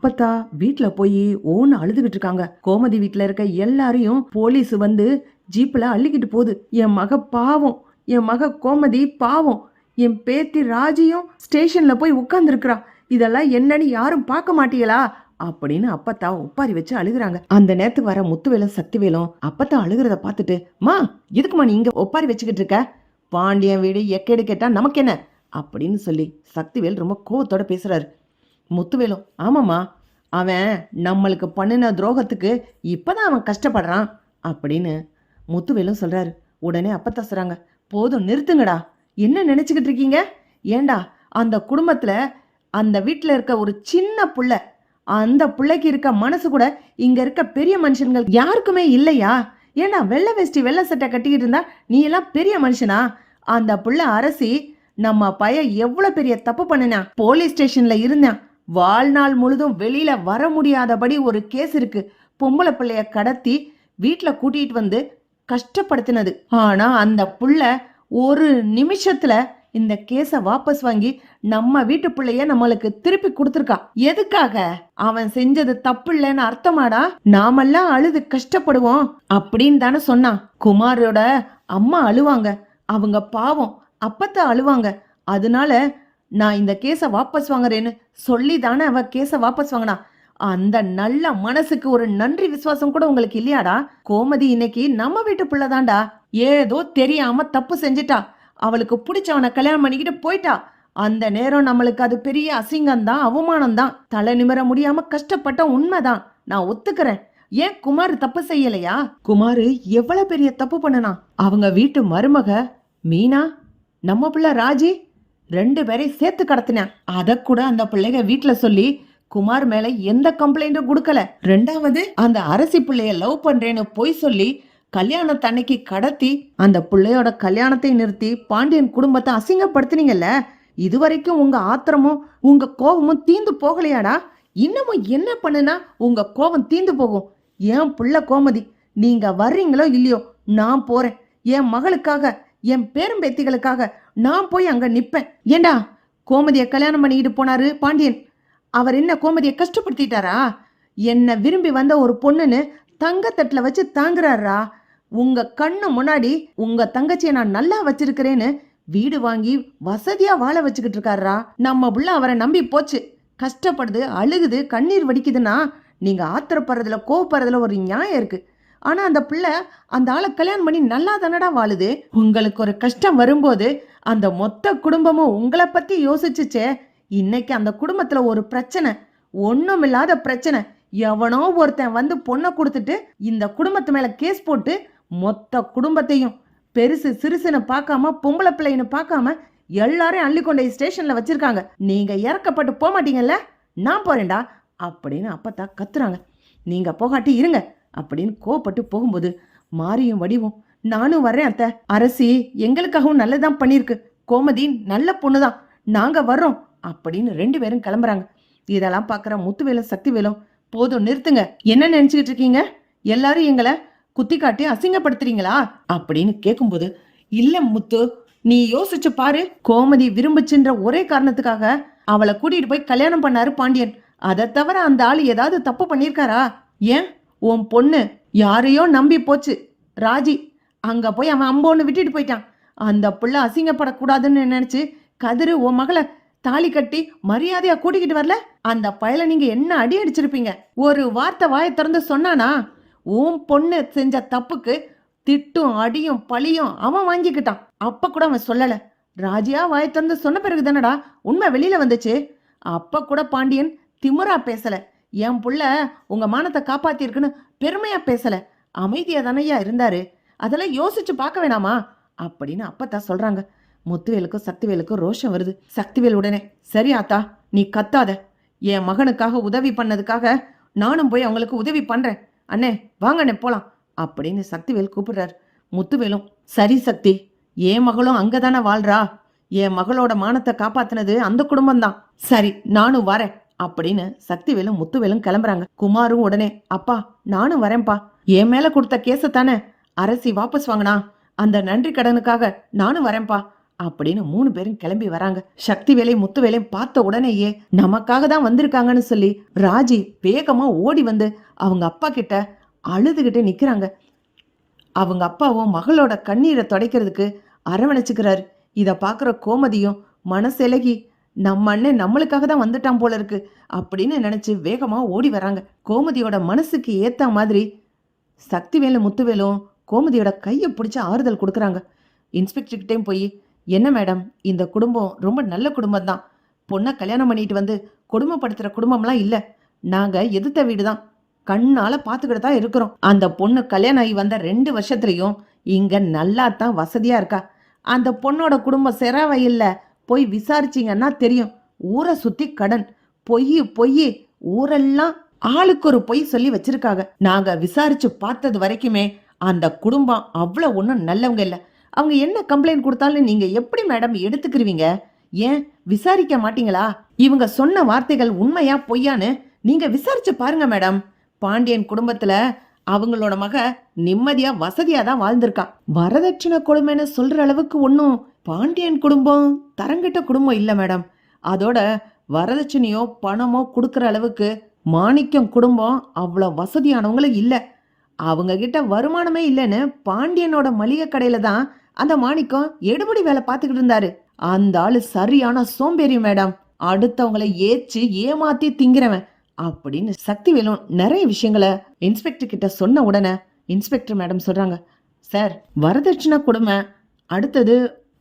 அப்பத்தா வீட்ல போய் ஓன்னு அழுதுகிட்டு இருக்காங்க கோமதி வீட்ல இருக்க எல்லாரையும் போலீஸ் வந்து ஜீப்ல அள்ளிக்கிட்டு போகுது. என் மக பாவம். என் மக கோமதி பாவம். என் பேத்தி ராஜியும் ஸ்டேஷன்ல போய் உட்கார்ந்துருக்குறா இதெல்லாம் என்னன்னு யாரும் பார்க்க மாட்டீங்களா அப்படின்னு அப்பத்தா உப்பாரி வச்சு அழுகுறாங்க. அந்த நேரத்துக்கு வர முத்துவேலும் சக்திவேலும் அப்பத்தா அழுகிறத பார்த்துட்டு மா எதுக்குமா நீ இங்க ஒப்பாரி வச்சுக்கிட்டு இருக்க? பாண்டியன் வீடு எக்கேடு கேட்டா நமக்கு என்ன அப்படின்னு சொல்லி சக்திவேல் ரொம்ப கோவத்தோட பேசுறாரு. முத்துவேலும் ஆமாம்மா. அவன் நம்மளுக்கு பண்ணின துரோகத்துக்கு இப்போதான் அவன் கஷ்டப்படுறான் அப்படின்னு முத்துவேலும் சொல்கிறாரு உடனே அப்பத்தா சொல்கிறாங்க போதும் நிறுத்துங்கடா. என்ன நினச்சிக்கிட்டு இருக்கீங்க? ஏண்டா அந்த குடும்பத்தில் அந்த வீட்டில் இருக்க ஒரு சின்ன புள்ள அந்த பிள்ளைக்கு இருக்க மனசு கூட இங்கே இருக்க பெரிய மனுஷன்கள் யாருக்குமே இல்லையா? ஏண்டா வெள்ளை வேஷ்டி வெள்ளை சட்டை கட்டிக்கிட்டு இருந்தா நீ எல்லாம் பெரிய மனுஷனா? அந்த புள்ள அரசி நம்ம பைய எவ்வளோ பெரிய தப்பு பண்ணினா போலீஸ் ஸ்டேஷன்ல இருந்தான். வாழ்நாள் முழுதும் வெளியில வர முடியாதபடி ஒரு கேஸ் இருக்கு. பொம்பளை பிள்ளைய கடத்தி வீட்டில் கூட்டிட்டு வந்து கஷ்டப்படுத்தினது. ஆனா அந்த புள்ள ஒரு நிமிஷத்துல இந்த கேஸை வாபஸ் வாங்கி நம்ம வீட்டு பிள்ளைய நம்மளுக்கு திருப்பி கொடுத்துருக்கா. எதுக்காக? அவன் செஞ்சது தப்பு இல்லைன்னு அர்த்தமாடா? நாமெல்லாம் அழுது கஷ்டப்படுவோம் அப்படின்னு தானே சொன்னான். குமாரோட அம்மா அழுவாங்க. அவங்க பாவம் அப்பத்த அழுவாங்க. அதனால நான் இந்த கேஸை வாபஸ் வாங்குறேன்னு சொல்லி தானே அவ கேஸை வாபஸ் வாங்கினா? அந்த நல்ல மனசுக்கு ஒரு நன்றி விசுவாசம் கூட உங்களுக்கு இல்லையாடா? கோமதி இன்னைக்கு நம்ம வீட்டு பிள்ளைதான்டா. ஏதோ தெரியாம தப்பு செஞ்சிட்டா. அவளுக்கு பிடிச்சவனை கல்யாணம் பண்ணிக்கிட்டு போயிட்டா. அந்த நேரம் நம்மளுக்கு அது பெரிய அசிங்கம் தான் அவமானம் தான் தலை நிமிர முடியாம கஷ்டப்பட்ட உண்மைதான். நான் ஒத்துக்கிறேன். ஏன் குமார் தப்பு செய்யலையா? குமார் எவ்வளவு பெரிய தப்பு பண்ணனா? அவங்க வீட்டு மருமக மீனா? நம்ம பிள்ளை ராஜி? ரெண்டு பேரையும் சேர்த்து கடத்தினேன். அதை கூட அந்த பிள்ளைங்க வீட்டில் சொல்லி குமார் மேல எந்த கம்ப்ளைண்ட்டும் கொடுக்கல. ரெண்டாவது அந்த அரசி பிள்ளைய லவ் பண்றேன்னு பொய் சொல்லி கல்யாணத்தன்னைக்கு கடத்தி அந்த பிள்ளையோட கல்யாணத்தை நிறுத்தி பாண்டியன் குடும்பத்தை அசிங்கப்படுத்துனீங்கல்ல? இதுவரைக்கும் உங்க ஆத்திரமும் உங்க கோபமும் தீந்து போகலையாடா? இன்னமும் என்ன பண்ணுனா உங்க கோபம் தீந்து போகும். ஏன் புள்ள கோமதி நீங்க வர்றீங்களோ இல்லையோ நான் போறேன். என் மகளுக்காக என் பேரம்பேத்திகளுக்காக நான் போய் அங்க நிப்பேன். ஏண்டா? கோமதியை கல்யாணம் பண்ணிக்கிட்டு போனாரு பாண்டியன். அவர் என்ன கோமதியை கஷ்டப்படுத்திட்டாரா? என்னை விரும்பி வந்த ஒரு பொண்ணுன்னு தங்கத்தட்டில் வச்சு தாங்குறாரா? உங்க கண்ணு முன்னாடி உங்க தங்கச்சியை நான் நல்லா வச்சிருக்கிறேன்னு வீடு வாங்கி வசதியா வாழ வச்சுக்கிட்டு இருக்காரா? நம்ம புள்ள அவரை நம்பி போச்சு. கஷ்டப்படுது அழுகுது கண்ணீர் வடிக்குதுன்னா நீங்க ஆத்திரப்படுறதுல கோவப்படுறதுல ஒரு நியாயம் இருக்கு. ஆனா அந்த பிள்ளை அந்த ஆளை கல்யாணம் பண்ணி நல்லா தானடா வாழுது? உங்களுக்கு ஒரு கஷ்டம் வரும்போது அந்த மொத்த குடும்பமும் உங்களை பத்தி யோசிச்சுச்சே. இன்னைக்கு அந்த குடும்பத்துல ஒரு பிரச்சனை ஒண்ணுமில்லாத பிரச்சனை. எவனோ ஒருத்தன் வந்து பொண்ணை கொடுத்துட்டு இந்த குடும்பத்து மேல கேஸ் போட்டு மொத்த குடும்பத்தையும் பெருசு சிறுசுன்னு பார்க்காம பொம்பளை பிள்ளைன்னு பார்க்காம எல்லாரையும் அள்ளி கொண்ட போய் ஸ்டேஷன்ல வச்சிருக்காங்க. நீங்க இறக்கப்பட்டு போக மாட்டீங்கல்ல நான் போறேன்டா அப்படின்னு அப்பத்தா கத்துறாங்க. நீங்க போகாட்டி இருங்க. அப்படின்னு கோபப்பட்டு போகும்போது மாரியும் வடிவும் நானும் வர்றேன் அத்தை. அரசி எங்களுக்காகவும் நல்லதான் பண்ணியிருக்கு. கோமதி நல்ல பொண்ணுதான். நாங்க வர்றோம். அப்படின்னு ரெண்டு பேரும் கிளம்புறாங்க. இதெல்லாம் பார்க்குற முத்துவேலும் சக்திவேலும் போதும் நிறுத்துங்க. என்ன நினைச்சுக்கிட்டு இருக்கீங்க? எல்லாரும் எங்களை குத்தி காட்டி அசிங்கப்படுத்துறீங்களா? அப்படின்னு கேட்கும்போது இல்ல முத்து நீ யோசிச்சு பாரு. கோமதி விரும்புச்சுன்ற ஒரே காரணத்துக்காக அவளை கூட்டிட்டு போய் கல்யாணம் பண்ணாரு பாண்டியன். அதை தவிர அந்த ஆள் ஏதாவது தப்பு பண்ணியிருக்காரா? ஏன்? உன் பொண்ணு யாரையோ நம்பி போச்சு. ராஜி அங்க போய் அவன் அம்போன்னு விட்டுட்டு போயிட்டான். அந்த புள்ள அசிங்கப்படக்கூடாதுன்னு நினைச்சு கதிரு உன் மகளை தாலி கட்டி மரியாதையா கூட்டிக்கிட்டு வரல? அந்த பயல நீங்க என்ன அடி அடிச்சிருப்பீங்க? ஒரு வார்த்தை வாயை திறந்து சொன்னானா? உன் பொண்ணு செஞ்ச தப்புக்கு திட்டும் அடியும் பழியும் அவன் வாங்கிக்கிட்டான். அப்ப கூட அவன் சொல்லல. ராஜியா வாயை திறந்து சொன்ன பிறகு தானடா உண்மை வெளியில வந்துச்சு. அப்ப கூட பாண்டியன் திமுறா பேசல. என் புள்ள உங்கள் மானத்தை காப்பாத்திருக்குன்னு பெருமையாக பேசலை. அமைதியாக தானையா இருந்தார். அதெல்லாம் யோசிச்சு பார்க்க வேணாமா? அப்படின்னு அப்பத்தா சொல்கிறாங்க முத்துவேலுக்கும் சக்திவேலுக்கும் ரோஷம் வருது. சக்திவேல் உடனே சரி ஆத்தா நீ கத்தாத. என் மகனுக்காக உதவி பண்ணதுக்காக நானும் போய் அவங்களுக்கு உதவி பண்ணுறேன் அண்ணே வாங்க அண்ணே போகலாம் அப்படின்னு சக்திவேல் கூப்பிடுறாரு. முத்துவேலும் சரி சக்தி என் மகளும் அங்கதானே வாழ்றா. என் மகளோட மானத்தை காப்பாத்தினது அந்த குடும்பம்தான். சரி நானும் வரேன். அப்படின்னு சக்திவேலும் முத்துவேலும் கிளம்புறாங்க. குமாரும் உடனே அப்பா நானும் வரேன்ப்பா. என் மேல கொடுத்த கேஸை தானே? அரசி வாபஸ் வாங்கினா? அந்த நன்றி கடனுக்காக நானும் வரேன்ப்பா. அப்படின்னு மூணு பேரும் கிளம்பி வராங்க. சக்தி வேலையும் முத்து வேலையும் பார்த்த உடனேயே நமக்காக தான் வந்திருக்காங்கன்னு சொல்லி ராஜி வேகமா ஓடி வந்து அவங்க அப்பா கிட்ட அழுதுகிட்டு நிக்கிறாங்க. அவங்க அப்பாவும் மகளோட கண்ணீரை துடைக்கிறதுக்கு அரவணைச்சுக்கிறாரு. இதை பார்க்குற கோமதியும் மனசிலகி நம்ம அண்ணன் நம்மளுக்காக தான் வந்துட்டான் போல இருக்கு அப்படின்னு நினைச்சு வேகமாக ஓடி வராங்க கோமதியோட மனசுக்கு ஏத்த மாதிரி சக்திவேலும் முத்துவேலும் கோமதியோட கையை பிடிச்சி ஆறுதல் கொடுக்குறாங்க. இன்ஸ்பெக்டர்கிட்டையும் போய் என்ன மேடம் இந்த குடும்பம் ரொம்ப நல்ல குடும்பம் தான். பொண்ணை கல்யாணம் பண்ணிட்டு வந்து குடும்பப்படுத்துகிற குடும்பம்லாம் இல்லை. நாங்கள் எதிர்த்த வீடு தான். கண்ணால் பார்த்துக்கிட்டு தான் இருக்கிறோம். அந்த பொண்ணு கல்யாணம் ஆகி வந்த ரெண்டு வருஷத்துலையும் இங்கே நல்லா தான் வசதியாக இருக்கா. அந்த பொண்ணோட குடும்பம் செராவையில் போய் விசாரிச்சீங்கன்னா தெரியும். ஊரை சுத்தி கடன் பொய் பொய் ஊரெல்லாம் ஆளுக்கு ஒரு பொய் சொல்லி வச்சிருக்காங்க. நாங்க விசாரிச்சு பார்த்தது வரைக்குமே அந்த குடும்பம் அவ்வளோ ஒன்றும் நல்லவங்க இல்லை. அவங்க என்ன கம்ப்ளைண்ட் கொடுத்தாலும் நீங்க எப்படி மேடம் எடுத்துக்கிருவீங்க? ஏன்? விசாரிக்க மாட்டீங்களா? இவங்க சொன்ன வார்த்தைகள் உண்மையா பொய்யான்னு நீங்க விசாரிச்சு பாருங்க மேடம் பாண்டியன் குடும்பத்துல அவங்களோட மக நிம்மதியா வசதியா தான் வாழ்ந்திருக்கா. வரதட்சணை கொடுமைன்னு சொல்ற அளவுக்கு ஒன்றும் பாண்டியன் குடும்பம் தரங்கிட்ட குடும்பம் இல்லை மேடம். அதோட வரதட்சணையோ பணமோ கொடுக்குற அளவுக்கு மாணிக்கம் குடும்பம் அவ்வளோ வசதியானவங்களும் இல்லை. அவங்க கிட்ட வருமானமே இல்லைன்னு பாண்டியனோட மளிகை கடையில தான் அந்த மாணிக்கம் எடுபடி வேலை பார்த்துக்கிட்டு இருந்தாரு. அந்த ஆள் சரியான சோம்பேறி மேடம். அடுத்தவங்களை ஏச்சு ஏமாத்தி திங்கிறவன். அப்படின்னு சக்தி வேலும் நிறைய விஷயங்களை இன்ஸ்பெக்டர் கிட்ட சொன்ன உடனே இன்ஸ்பெக்டர் மேடம் சொல்றாங்க சார் வரதட்சணை கொடுமை அடுத்தது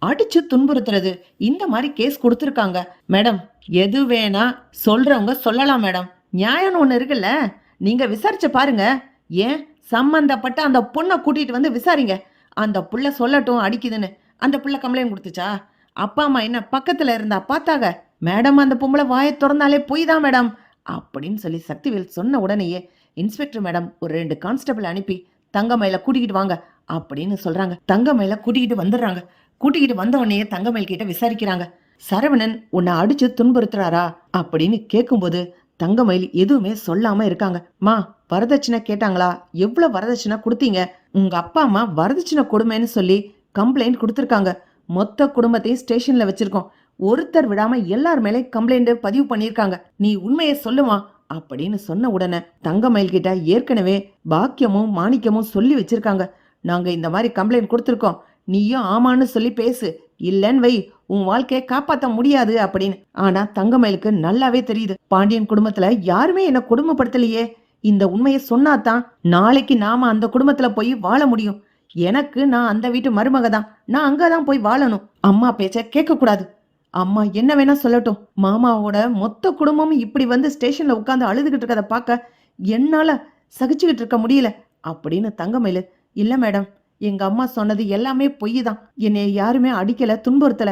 அடிச்சு துன்புறுத்துறது. இந்த மாதிரி கேஸ் கொடுத்துருக்காங்க. மேடம் எது வேணா சொல்றவங்க சொல்லலாம் மேடம் நியாயம்னு ஒன்று இருக்குல்ல? நீங்க விசாரிச்சு பாருங்க. ஏன் சம்பந்தப்பட்ட அந்த பொண்ணை கூட்டிட்டு வந்து விசாரிங்க. அந்த புள்ள சொல்லட்டும் அடிக்குதுன்னு. அந்த புள்ள கம்ப்ளைண்ட் கொடுத்துச்சா? அப்பா அம்மா என்ன பக்கத்துல இருந்தா பார்த்தாங்க. மேடம் அந்த பொம்பளை வாயை திறந்தாலே பொய் தான் மேடம் அப்படின்னு சொல்லி சக்திவேல் சொன்ன உடனேயே இன்ஸ்பெக்டர் மேடம் ஒரு ரெண்டு கான்ஸ்டபிள் அனுப்பி தங்கமயில கூட்டிக்கிட்டு வாங்க. அப்படின்னு சொல்றாங்க. தங்கமயில கூட்டிக்கிட்டு வந்துடுறாங்க. கூட்டிக்கிட்டு வந்தவொடனே உடனே தங்கமயில் கிட்ட விசாரிக்கிறாங்க. சரவணன் உன்னை அடிச்சு துன்புறுத்துறாரா? அப்படின்னு கேட்கும்போது தங்கமயில் எதுவுமே சொல்லாம இருக்காங்க. மா வரதட்சணை கேட்டாங்களா? எவ்வளவு வரதட்சணை கொடுத்தீங்க? உங்க அப்பா அம்மா வரதட்சணை கொடுமைன்னு சொல்லி கம்ப்ளைண்ட் கொடுத்துருக்காங்க. மொத்த குடும்பத்தையும் ஸ்டேஷன்ல வச்சிருக்கோம். ஒருத்தர் விடாம எல்லார் மேலே கம்ப்ளைண்ட் பதிவு பண்ணியிருக்காங்க. நீ உண்மையை சொல்லுமா? அப்படின்னு சொன்ன உடனே தங்கமயில் கிட்ட ஏற்கனவே பாக்கியமும் மாணிக்கமும் சொல்லி வச்சிருக்காங்க. நாங்க இந்த மாதிரி கம்ப்ளைண்ட் கொடுத்துருக்கோம். நீயும் ஆமான்னு சொல்லி பேசு. இல்லன்னு வை. உன் வாழ்க்கையை காப்பாத்த முடியாது அப்படின்னு. ஆனா தங்கமயிலுக்கு நல்லாவே தெரியுது. பாண்டியன் குடும்பத்துல யாருமே என்ன குடும்பப்படுத்தலையே இந்த உண்மையை சொன்னாதான் நாளைக்கு நாம அந்த குடும்பத்துல போய் வாழ முடியும். எனக்கு நான் அந்த வீட்டு மருமக தான் நான் அங்கதான் போய் வாழணும். அம்மா பேச்ச கேட்க கூடாது அம்மா என்ன வேணா சொல்லட்டும். மாமாவோட மொத்த குடும்பமும் இப்படி வந்து ஸ்டேஷன்ல உட்காந்து அழுதுகிட்டு இருக்கதை பார்க்க என்னால சகிச்சுக்கிட்டு இருக்க முடியல. அப்படின்னு தங்கமயிலு இல்ல மேடம். எங்க அம்மா சொன்னது எல்லாமே பொய் தான். என்னை யாருமே அடிக்கல துன்புறுத்தல.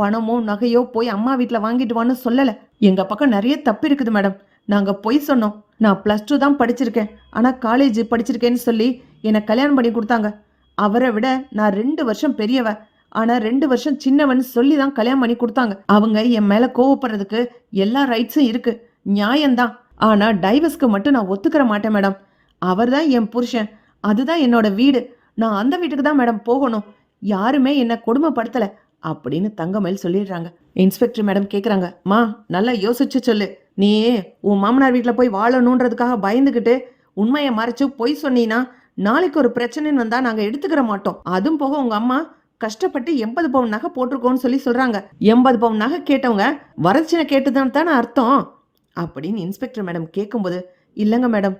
பணமோ நகையோ போய் அம்மா வீட்டில் வாங்கிட்டு வான்னு சொல்லல. எங்க பக்கம் நிறைய தப்பு இருக்குது மேடம். நாங்க பொய் சொன்னோம். நான் பிளஸ் டூ தான் படிச்சிருக்கேன். ஆனா காலேஜ் படிச்சிருக்கேன்னு சொல்லி என்னை கல்யாணம் பண்ணி கொடுத்தாங்க. அவரை விட நான் ரெண்டு வருஷம் பெரியவ. ஆனா ரெண்டு வருஷம் சின்னவன் சொல்லி தான் கல்யாணம் பண்ணி கொடுத்தாங்க. அவங்க என் மேல கோவப்படுறதுக்கு எல்லா ரைட்ஸும் இருக்கு. நியாயம்தான். ஆனா டைவர்ஸ்க்கு மட்டும் நான் ஒத்துக்கிற மாட்டேன் மேடம். அவர் தான் என் புருஷன். அதுதான் என்னோட வீடு. நான் அந்த வீட்டுக்கு தான் மேடம் போகணும். யாருமே என்னை கொடுமைப்படுத்தலை அப்படின்னு தங்கமயில் சொல்லிடுறாங்க. இன்ஸ்பெக்டர் மேடம் கேட்குறாங்க மா நல்லா யோசிச்சு சொல்லு. நீ உன் மாமனார் வீட்டில் போய் வாழணுன்றதுக்காக பயந்துக்கிட்டு உண்மையை மறைச்சு பொய் சொன்னீன்னா நாளைக்கு ஒரு பிரச்சனைன்னு வந்தா நாங்கள் எடுத்துக்கிற மாட்டோம். அதுவும் போக உங்க அம்மா கஷ்டப்பட்டு எண்பது பவுன் நகை போட்டிருக்கோன்னு சொல்லி சொல்றாங்க. எண்பது பவுன் நகை கேட்டவங்க வரட்சணை கேட்டுதான் தானே அர்த்தம்? அப்படின்னு இன்ஸ்பெக்டர் மேடம் கேட்கும்போது இல்லைங்க மேடம்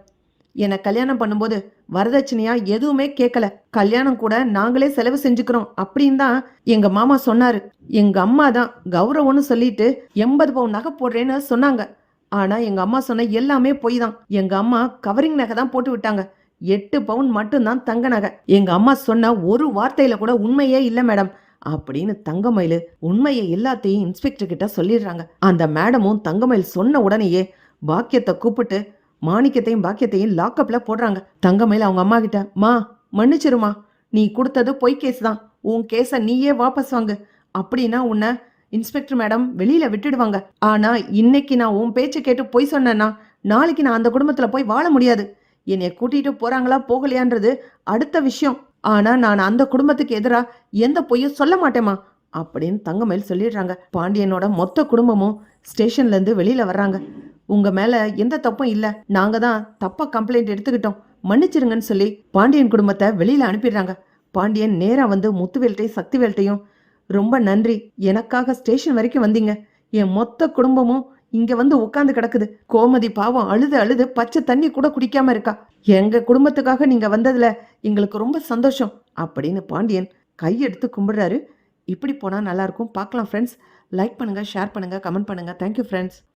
என்னை கல்யாணம் பண்ணும்போது வரதட்சணையா எதுவுமே கேட்கல கல்யாணம் கூட நாங்களே செலவு செஞ்சுக்கிறோம் அப்படின்னு தான் எங்க மாமா சொன்னாரு. எங்க அம்மா தான் கௌரவம்னு சொல்லிட்டு எண்பது பவுன் நகை போடுறேன்னு சொன்னாங்க. ஆனா எங்க அம்மா சொன்ன எல்லாமே பொய் தான். எங்க அம்மா கவரிங் நகை தான் போட்டு விட்டாங்க. எட்டு பவுன் மட்டும்தான் தங்க நகை. எங்க அம்மா சொன்ன ஒரு வார்த்தையில கூட உண்மையே இல்ல மேடம் அப்படின்னு தங்கமயில் உண்மையை எல்லாத்தையும் இன்ஸ்பெக்டர் கிட்ட சொல்லிடுறாங்க. அந்த மேடமும் தங்கமயில் சொன்ன உடனேயே பாக்கியத்தை கூப்பிட்டு மாணிக்கத்தையும் பாக்கியத்தையும் லாக்கப்பில் போடுறாங்க. தங்கமயில் அவங்க அம்மா கிட்ட மா மன்னிச்சிருமா. நீ கொடுத்தது பொய் கேஸ் தான். உன் கேஸை நீயே வாபஸ் வாங்கு. அப்படின்னா உன்னை இன்ஸ்பெக்டர் மேடம் வெளியில விட்டுடுவாங்க. ஆனா இன்னைக்கு நான் உன் பேச்சை கேட்டு பொய் சொன்னேன்னா நாளைக்கு நான் அந்த குடும்பத்துல போய் வாழ முடியாது. என்னை கூட்டிட்டு போறாங்களா போகலையான்றது அடுத்த விஷயம். ஆனா நான் அந்த குடும்பத்துக்கு எதிரா எந்த பொய்யும் சொல்ல மாட்டேமா அப்படின்னு தங்கமயில் சொல்லிடுறாங்க. பாண்டியனோட மொத்த குடும்பமும் ஸ்டேஷன்ல இருந்து வெளியில வர்றாங்க. உங்க மேல எந்த தப்பும் இல்ல. நாங்க தான் தப்பா கம்ப்ளைண்ட் எடுத்துக்கிட்டோம். மன்னிச்சிருங்கன்னு சொல்லி பாண்டியன் குடும்பத்தை வெளியில அனுப்பிடுறாங்க. பாண்டியன் நேரா வந்து முத்துவேல்ட்டையும் சக்திவேல்ட்டையும் ரொம்ப நன்றி. எனக்காக ஸ்டேஷன் வரைக்கும் வந்தீங்க. என் மொத்த குடும்பமும் இங்க வந்து உட்காந்து கிடக்குது. கோமதி பாவம் அழுது அழுது பச்சை தண்ணி கூட குடிக்காம இருக்கா. எங்க குடும்பத்துக்காக நீங்க வந்ததுல எங்களுக்கு ரொம்ப சந்தோஷம். அப்படின்னு பாண்டியன் கையெடுத்து கும்பிடுறாரு. இப்படி போனா நல்லா இருக்கும். பார்க்கலாம் ஃப்ரெண்ட்ஸ் லைக் பண்ணுங்க ஷேர் பண்ணுங்க கமெண்ட் பண்ணுங்க. Thank you friends